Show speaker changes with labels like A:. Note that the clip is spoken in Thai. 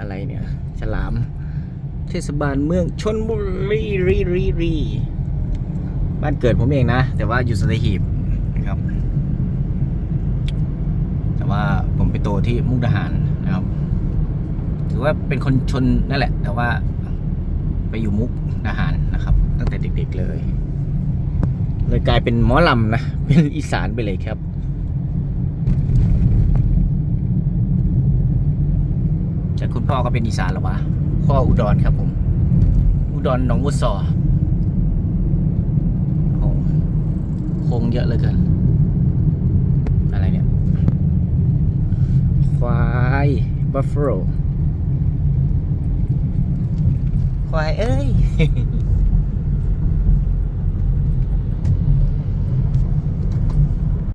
A: อะไรเนี่ยฉลาม เทศบาลเมืองชนบุรีรีรีรีบ้านเกิดผมเองนะ แต่ว่าอยู่สัตหีบนะครับ แต่ว่าผมไปโตที่มุกดาหารนะครับ ถือว่าเป็นคนชนนั่นแหละ แต่ว่าไปอยู่มุกดาหารนะครับ ตั้งแต่เด็กๆเลย เลยกลายเป็นหมอลำนะ เป็นอีสานไปเลยครับ จากคุณพ่อก็เป็นอีสานหรอวะพ่ออุดรครับผม อุดรหนองมุสอโอ้โค้งเยอะเลยเกิน อะไรเนี่ย ควายบัฟเฟโลควายเอ้ย